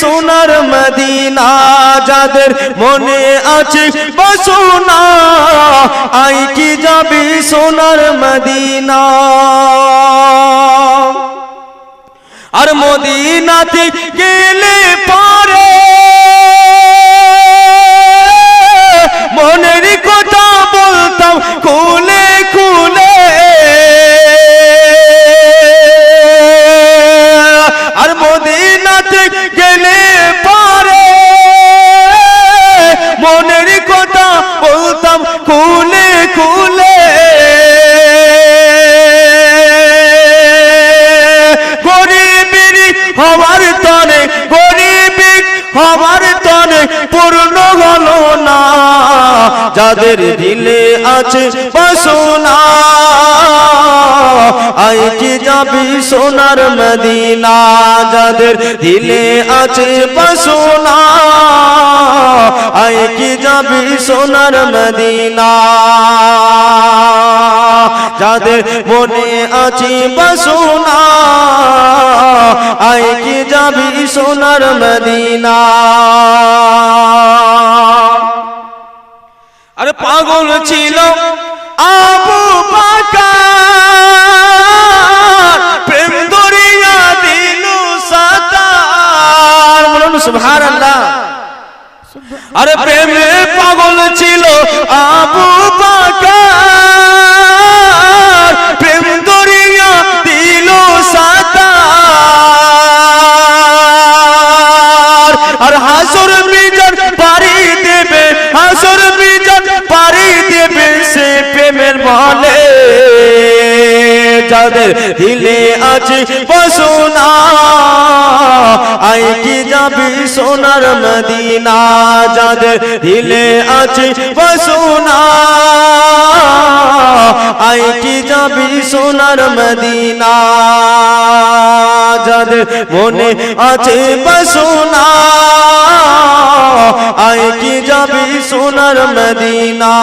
সোনার মদিনা, যাদের মনে আছে বসোনা, আই কি যাবি সোনার মদিনা? আর মদিনাতে গেলে পারে হওয়ার তনে পূর্ণ হলো না। যাদের দিলে আছে বাসনা, আই কি যাবি সোনার মদিনা? যাদের দিলে আছে বাসনা, আই কি যাবি সোনার মদিনা? যাদের মনে আছে বাসনা যাবি সোনার মদিনা। আরে পাগল ছিল আবু প্রেম দরিয়া দিল সাতার। বলুন আরে প্রেমে পাগল ছিল আবু বাকার। আর হাসর মিজান পারি দেবে, হাসর মিজান পারি দেবে সে প্রেমের বলে। যাদের দিলে আছে বসুনা আই কি যাবি সোনার মদিনা। যাদের দিলে আছে বসুনা আই কি সোনার মদিনা। যাদের মনে আছে সোনা আয় কি যাবি সোনার মদিনা?